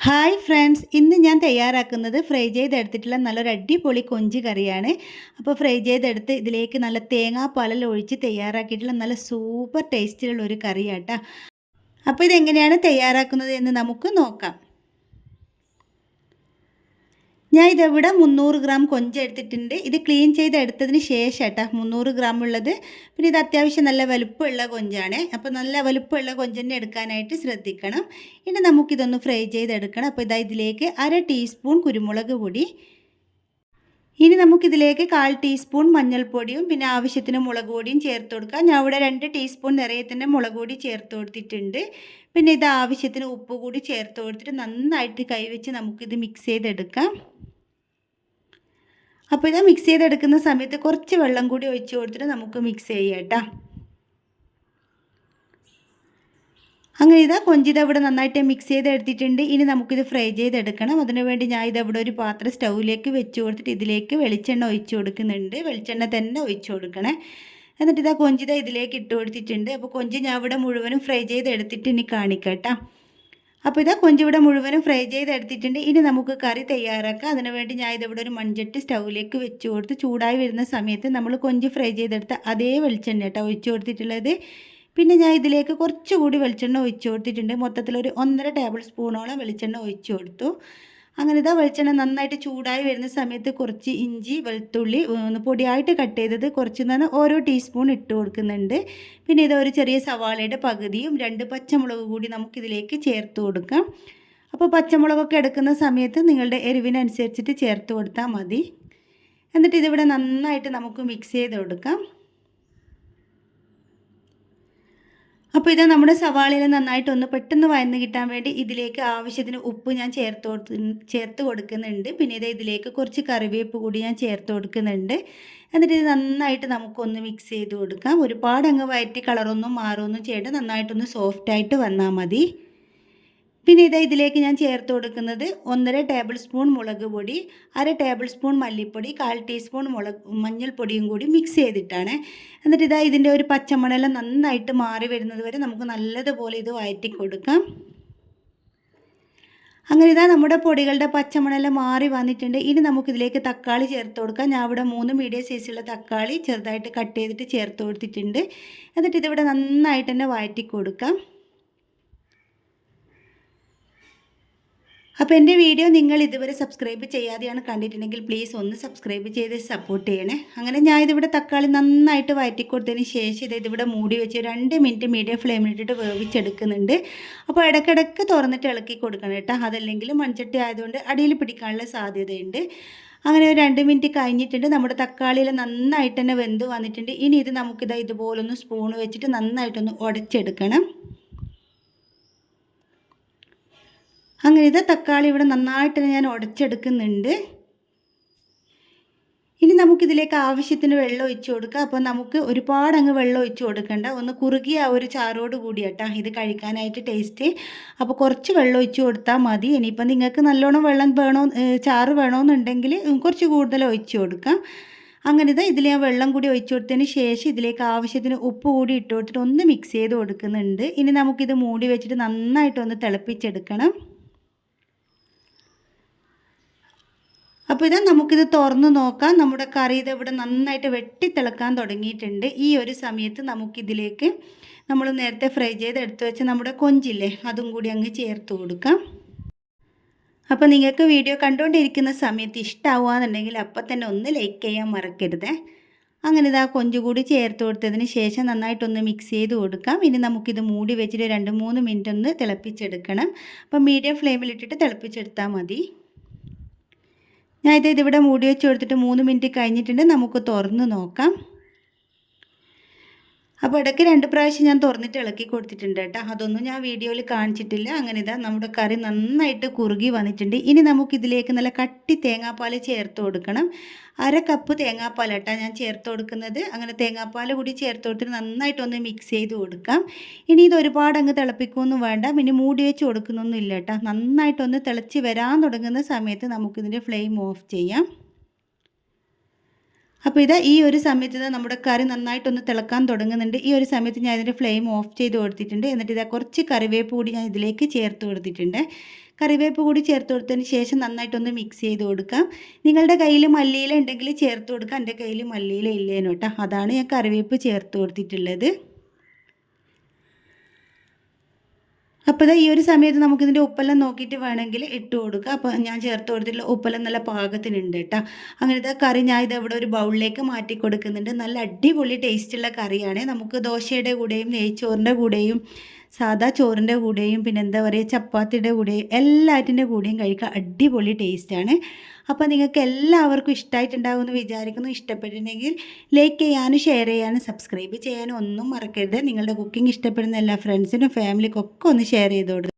Hi friends ഇന്ന് ഞാൻ തയ്യാറാക്കുന്നത് ഫ്രൈ ചെയ്തെടുത്തിട്ടുള്ള നല്ലൊരു അടിപൊളി കൊഞ്ച് കറിയാണ്. അപ്പോൾ ഫ്രൈ ചെയ്തെടുത്ത് ഇതിലേക്ക് നല്ല തേങ്ങാപ്പാലെല്ലാം ഒഴിച്ച് തയ്യാറാക്കിയിട്ടുള്ള നല്ല സൂപ്പർ ടേസ്റ്റിലുള്ള ഒരു കറിയാട്ടോ. അപ്പോൾ ഇതെങ്ങനെയാണ് തയ്യാറാക്കുന്നത് എന്ന് നമുക്ക് നോക്കാം. ഞാൻ ഇതെവിടെ മുന്നൂറ് ഗ്രാം കൊഞ്ച് എടുത്തിട്ടുണ്ട് ഇത് ക്ലീൻ ചെയ്ത് എടുത്തതിന് ശേഷം കേട്ടോ മുന്നൂറ് ഗ്രാം ഉള്ളത്. പിന്നെ ഇത് അത്യാവശ്യം നല്ല വലുപ്പമുള്ള കൊഞ്ചാണ്. അപ്പോൾ നല്ല വലുപ്പമുള്ള കൊഞ്ചന്നെ എടുക്കാനായിട്ട് ശ്രദ്ധിക്കണം. ഇനി നമുക്കിതൊന്ന് ഫ്രൈ ചെയ്തെടുക്കണം. അപ്പോൾ ഇതാ ഇതിലേക്ക് അര ടീസ്പൂൺ കുരുമുളക് പൊടി. ഇനി നമുക്കിതിലേക്ക് കാൽ ടീസ്പൂൺ മഞ്ഞൾപ്പൊടിയും പിന്നെ ആവശ്യത്തിന് മുളക് പൊടിയും ചേർത്ത് കൊടുക്കാം. ഞാൻ ഇവിടെ രണ്ട് ടീസ്പൂൺ നിറയെ തന്നെ മുളക് പൊടി ചേർത്ത് കൊടുത്തിട്ടുണ്ട്. പിന്നെ ഇത് ആവശ്യത്തിന് ഉപ്പ് കൂടി ചേർത്ത് കൊടുത്തിട്ട് നന്നായിട്ട് കൈവച്ച് നമുക്കിത് മിക്സ് ചെയ്തെടുക്കാം. അപ്പോൾ ഇത് മിക്സ് ചെയ്തെടുക്കുന്ന സമയത്ത് കുറച്ച് വെള്ളം കൂടി ഒഴിച്ച് കൊടുത്തിട്ട് നമുക്ക് മിക്സ് ചെയ്യാം അങ്ങനെ ഇതാ കൊഞ്ചിത ഇവിടെ നന്നായിട്ട് മിക്സ് ചെയ്തെടുത്തിട്ടുണ്ട്. ഇനി നമുക്കിത് ഫ്രൈ ചെയ്തെടുക്കണം. അതിനുവേണ്ടി ഞാൻ ഇതവിടെ ഒരു പാത്രം സ്റ്റൗവിലേക്ക് വെച്ച് കൊടുത്തിട്ട് ഇതിലേക്ക് വെളിച്ചെണ്ണ ഒഴിച്ച് കൊടുക്കുന്നുണ്ട്. വെളിച്ചെണ്ണ തന്നെ ഒഴിച്ച് കൊടുക്കണേ. എന്നിട്ട് ഇതാ കൊഞ്ചിത ഇതിലേക്ക് ഇട്ട് കൊടുത്തിട്ടുണ്ട്. അപ്പോൾ കൊഞ്ച് ഞാൻ ഇവിടെ മുഴുവനും ഫ്രൈ ചെയ്തെടുത്തിട്ട് ഇനി കാണിക്കട്ടോ അപ്പോൾ ഇതാ കൊഞ്ച് ഇവിടെ മുഴുവനും ഫ്രൈ ചെയ്ത് എടുത്തിട്ടുണ്ട് ഇനി നമുക്ക് കറി തയ്യാറാക്കാം. അതിനുവേണ്ടി ഞാൻ ഇതിവിടെ ഒരു മൺചട്ടി സ്റ്റൗവിലേക്ക് വെച്ച് കൊടുത്ത് ചൂടായി വരുന്ന സമയത്ത് നമ്മൾ കൊഞ്ച് ഫ്രൈ ചെയ്തെടുത്ത അതേ വെളിച്ചെണ്ണ കേട്ടോ ഒഴിച്ചു കൊടുത്തിട്ടുള്ളത്. പിന്നെ ഞാൻ ഇതിലേക്ക് കുറച്ചുകൂടി വെളിച്ചെണ്ണ ഒഴിച്ചു കൊടുത്തിട്ടുണ്ട്. മൊത്തത്തിൽ മൊത്തത്തിലൊരു ഒന്നര ടേബിൾ സ്പൂണോളം വെളിച്ചെണ്ണ ഒഴിച്ചു കൊടുത്തു. അങ്ങനെ ഇതാ വെളിച്ചെണ്ണ നന്നായിട്ട് ചൂടായി വരുന്ന സമയത്ത് കുറച്ച് ഇഞ്ചി വെളുത്തുള്ളി പൊടിയായിട്ട് കട്ട് ചെയ്തത് കുറച്ച് നിന്ന് ഓരോ ടീസ്പൂൺ ഇട്ട് കൊടുക്കുന്നുണ്ട്. പിന്നെ ഇത് ഒരു ചെറിയ സവാളയുടെ പകുതിയും രണ്ട് പച്ചമുളക് കൂടി നമുക്കിതിലേക്ക് ചേർത്ത് കൊടുക്കാം. അപ്പോൾ പച്ചമുളകൊക്കെ എടുക്കുന്ന സമയത്ത് നിങ്ങളുടെ എരിവിനനുസരിച്ചിട്ട് ചേർത്ത് കൊടുത്താൽ മതി. എന്നിട്ട് ഇതിവിടെ നന്നായിട്ട് നമുക്ക് മിക്സ് ചെയ്ത് കൊടുക്കാം. അപ്പോൾ ഇത് നമ്മുടെ സവാളയിൽ നന്നായിട്ടൊന്ന് പെട്ടെന്ന് വയന്ന് കിട്ടാൻ വേണ്ടി ഇതിലേക്ക് ആവശ്യത്തിന് ഉപ്പ് ഞാൻ ചേർത്ത് ചേർത്ത് കൊടുക്കുന്നുണ്ട്. പിന്നെ ഇത് ഇതിലേക്ക് കുറച്ച് കറിവേപ്പ് കൂടി ഞാൻ ചേർത്ത് കൊടുക്കുന്നുണ്ട്. എന്നിട്ട് ഇത് നന്നായിട്ട് നമുക്കൊന്ന് മിക്സ് ചെയ്ത് കൊടുക്കാം. ഒരുപാട് അങ്ങ് വയറ്റി കളറൊന്നും മാറുമൊന്നും ചെയ്യേണ്ട. നന്നായിട്ടൊന്ന് സോഫ്റ്റായിട്ട് വന്നാൽ മതി. പിന്നെ ഇതാ ഇതിലേക്ക് ഞാൻ ചേർത്ത് കൊടുക്കുന്നത് ഒന്നര ടേബിൾ സ്പൂൺ മുളക് പൊടി അര ടേബിൾ സ്പൂൺ മല്ലിപ്പൊടി കാൽ ടീസ്പൂൺ മുളക് മഞ്ഞൾപ്പൊടിയും കൂടി മിക്സ് ചെയ്തിട്ടാണ്. എന്നിട്ട് ഇതാ ഇതിന്റെ ഒരു പച്ചമണെല്ലാം നന്നായിട്ട് മാറി വരുന്നത് വരെ നമുക്ക് നല്ലതുപോലെ ഇത് വഴറ്റി കൊടുക്കാം. അങ്ങനെ ഇതാ നമ്മുടെ പൊടികളുടെ പച്ചമണെല്ലാം മാറി വന്നിട്ടുണ്ട്. ഇനി നമുക്കിതിലേക്ക് തക്കാളി ചേർത്ത് കൊടുക്കാം. ഞാൻ ഇവിടെ മൂന്ന് മീഡിയം സൈസുള്ള തക്കാളി ചെറുതായിട്ട് കട്ട് ചെയ്തിട്ട് ചേർത്ത് കൊടുത്തിട്ടുണ്ട്. എന്നിട്ട് ഇതിവിടെ നന്നായിട്ട് തന്നെ വഴറ്റി കൊടുക്കാം. അപ്പോൾ എന്റെ വീഡിയോ നിങ്ങൾ ഇതുവരെ സബ്സ്ക്രൈബ് ചെയ്യാതെയാണ് കണ്ടിട്ടുണ്ടെങ്കിൽ പ്ലീസ് ഒന്ന് സബ്സ്ക്രൈബ് ചെയ്ത് സപ്പോർട്ട് ചെയ്യണേ. അങ്ങനെ ഞാൻ ഇതിവിടെ തക്കാളി നന്നായിട്ട് വയറ്റി കൊടുത്തതിന് ശേഷം ഇത് ഇതിവിടെ മൂടി വെച്ച് രണ്ട് മിനിറ്റ് മീഡിയം ഫ്ലെയിമിലിട്ടിട്ട് വേവിച്ചെടുക്കുന്നുണ്ട്. അപ്പോൾ ഇടയ്ക്കിടയ്ക്ക് തുറന്നിട്ട് ഇളക്കി കൊടുക്കണം കേട്ടോ. അതല്ലെങ്കിൽ മൺചട്ടി ആയതുകൊണ്ട് അടിയിൽ പിടിക്കാനുള്ള സാധ്യതയുണ്ട്. അങ്ങനെ ഒരു രണ്ട് മിനിറ്റ് കഴിഞ്ഞിട്ടുണ്ട്. നമ്മുടെ തക്കാളിയിൽ നന്നായിട്ട് തന്നെ വെന്ത് വന്നിട്ടുണ്ട്. ഇനി ഇത് നമുക്കിത് ഇതുപോലൊന്ന് സ്പൂൺ വെച്ചിട്ട് നന്നായിട്ടൊന്ന് ഉടച്ചെടുക്കണം. അങ്ങനെ ഇത് തക്കാളി ഇവിടെ നന്നായിട്ട് ഞാൻ ഉടച്ചെടുക്കുന്നുണ്ട്. ഇനി നമുക്കിതിലേക്ക് ആവശ്യത്തിന് വെള്ളം ഒഴിച്ച് കൊടുക്കുക അപ്പോൾ നമുക്ക് ഒരുപാട് അങ്ങ് വെള്ളം ഒഴിച്ച് കൊടുക്കണ്ട. ഒന്ന് കുറുകിയ ആ ഒരു ചാറോട് കൂടി കേട്ടോ ഇത് കഴിക്കാനായിട്ട് ടേസ്റ്റ് അപ്പോൾ കുറച്ച് വെള്ളം ഒഴിച്ച് കൊടുത്താൽ മതി. ഇനിയിപ്പോൾ നിങ്ങൾക്ക് നല്ലോണം വെള്ളം വേണോ ചാറ് വേണമെന്നുണ്ടെങ്കിൽ കുറച്ച് കൂടുതൽ ഒഴിച്ച് കൊടുക്കാം. അങ്ങനെ ഇത് ഇതിൽ ഞാൻ വെള്ളം കൂടി ഒഴിച്ചു കൊടുത്തതിന് ശേഷം ഇതിലേക്ക് ആവശ്യത്തിന് ഉപ്പ് കൂടി ഇട്ട് കൊടുത്തിട്ട് ഒന്ന് മിക്സ് ചെയ്ത് കൊടുക്കുന്നുണ്ട്. ഇനി നമുക്കിത് മൂടി വെച്ചിട്ട് നന്നായിട്ടൊന്ന് തിളപ്പിച്ചെടുക്കണം. അപ്പോൾ ഇത് നമുക്കിത് തുറന്ന് നോക്കാം. നമ്മുടെ കറി ഇത് ഇവിടെ നന്നായിട്ട് വെട്ടിത്തിളക്കാൻ തുടങ്ങിയിട്ടുണ്ട്. ഈ ഒരു സമയത്ത് നമുക്കിതിലേക്ക് നമ്മൾ നേരത്തെ ഫ്രൈ ചെയ്ത് എടുത്തു വെച്ച നമ്മുടെ കൊഞ്ചില്ലേ അതും കൂടി അങ്ങ് ചേർത്ത് കൊടുക്കാം. അപ്പോൾ നിങ്ങൾക്ക് വീഡിയോ കണ്ടുകൊണ്ടിരിക്കുന്ന സമയത്ത് ഇഷ്ടമാവുകയെന്നുണ്ടെങ്കിൽ അപ്പം തന്നെ ഒന്ന് ലൈക്ക് ചെയ്യാൻ മറക്കരുത്. അങ്ങനെ ഇതാ ആ കൂടി ചേർത്ത് കൊടുത്തതിന് ശേഷം നന്നായിട്ടൊന്ന് മിക്സ് ചെയ്ത് കൊടുക്കാം. ഇനി നമുക്കിത് മൂടി വെച്ചിട്ട് രണ്ട് മൂന്ന് മിനിറ്റ് ഒന്ന് തിളപ്പിച്ചെടുക്കണം. അപ്പം മീഡിയം ഫ്ലെയിമിലിട്ടിട്ട് തിളപ്പിച്ചെടുത്താൽ മതി. ഞാൻ ഇത് ഇതിവിടെ മൂടി വെച്ച് കൊടുത്തിട്ട് മൂന്ന് മിനിറ്റ് കഴിഞ്ഞിട്ടുണ്ട്. നമുക്ക് തുറന്ന് നോക്കാം. അപ്പോൾ ഇടയ്ക്ക് രണ്ട് പ്രാവശ്യം ഞാൻ തുറന്നിട്ട് ഇളക്കി കൊടുത്തിട്ടുണ്ട് കേട്ടോ. അതൊന്നും ഞാൻ വീഡിയോയിൽ കാണിച്ചിട്ടില്ല. അങ്ങനെ ഇതാ നമ്മുടെ കറി നന്നായിട്ട് കുറുകി വന്നിട്ടുണ്ട്. ഇനി നമുക്ക് ഇതിലേക്ക് നല്ല കട്ടി തേങ്ങാപ്പാൽ ചേർത്ത് കൊടുക്കണം. അര കപ്പ് തേങ്ങാപ്പാൽ കേട്ടോ ഞാൻ ചേർത്ത് കൊടുക്കുന്നത്. അങ്ങനെ തേങ്ങാപ്പാൽ കൂടി ചേർത്ത് കൊടുത്തിട്ട് നന്നായിട്ടൊന്ന് മിക്സ് ചെയ്ത് കൊടുക്കാം. ഇനി ഇത് ഒരുപാട് അങ്ങ് തിളപ്പിക്കുമൊന്നും വേണ്ട. പിന്നെ മൂടി വെച്ച് കൊടുക്കുന്നൊന്നും ഇല്ല കേട്ടോ. നന്നായിട്ടൊന്ന് തിളച്ച് വരാൻ തുടങ്ങുന്ന സമയത്ത് നമുക്കിതിന്റെ ഫ്ലെയിം ഓഫ് ചെയ്യാം. അപ്പോൾ ഇതാ ഈ ഒരു സമയത്ത് നമ്മുടെ കറി നന്നായിട്ടൊന്ന് തിളക്കാൻ തുടങ്ങുന്നുണ്ട്. ഈ ഒരു സമയത്ത് ഞാൻ ഇതിന്റെ ഫ്ലെയിം ഓഫ് ചെയ്ത് കൊടുത്തിട്ടുണ്ട്. എന്നിട്ട് ഇതാ കുറച്ച് കറിവേപ്പ് കൂടി ഞാൻ ഇതിലേക്ക് ചേർത്ത് കൊടുത്തിട്ടുണ്ട്. കറിവേപ്പ് കൂടി ചേർത്ത് കൊടുത്തതിന് ശേഷം നന്നായിട്ടൊന്ന് മിക്സ് ചെയ്ത് കൊടുക്കാം. നിങ്ങളുടെ കയ്യിൽ മല്ലിയില ഉണ്ടെങ്കിൽ ചേർത്ത് കൊടുക്കാം. എന്റെ കയ്യിൽ മല്ലിയില ഇല്ലേനു കേട്ടോ. അതാണ് ഞാൻ കറിവേപ്പ് ചേർത്ത് കൊടുത്തിട്ടുള്ളത്. അപ്പോൾ ഈ ഒരു സമയത്ത് നമുക്കിതിന്റെ ഉപ്പെല്ലാം നോക്കിയിട്ട് വേണമെങ്കിൽ ഇട്ട് കൊടുക്കുക അപ്പോൾ ഞാൻ ചേർത്ത് കൊടുത്തിട്ടുള്ള ഉപ്പെല്ലാം നല്ല പാകത്തിനുണ്ട് കേട്ടോ. അങ്ങനത്തെ കറി ഞാൻ ഇത് ഇവിടെ ഒരു ബൗളിലേക്ക് മാറ്റി കൊടുക്കുന്നുണ്ട്. നല്ല അടിപൊളി ടേസ്റ്റുള്ള കറിയാണ്. നമുക്ക് ദോശയുടെ കൂടെയും നെയ്ച്ചോറിന്റെ കൂടെയും സാധാ ചോറിന്റെ കൂടെയും പിന്നെ എന്താ പറയുക ചപ്പാത്തിയുടെ കൂടെയും എല്ലാറ്റിന്റെ കൂടെയും കഴിക്കാൻ അടിപൊളി ടേസ്റ്റാണ്. അപ്പോൾ നിങ്ങൾക്ക് എല്ലാവർക്കും ഇഷ്ടമായിട്ടുണ്ടാകുമെന്ന് വിചാരിക്കുന്നു. ഇഷ്ടപ്പെട്ടിട്ടുണ്ടെങ്കിൽ ലൈക്ക് ചെയ്യാനും ഷെയർ ചെയ്യാനും സബ്സ്ക്രൈബ് ചെയ്യാനും ഒന്നും മറക്കരുത്. നിങ്ങളുടെ കുക്കിംഗ് ഇഷ്ടപ്പെടുന്ന എല്ലാ ഫ്രണ്ട്സിനും ഫാമിലിക്കൊക്കെ ഒന്ന് ഷെയർ ചെയ്ത് കൊടുക്കുക.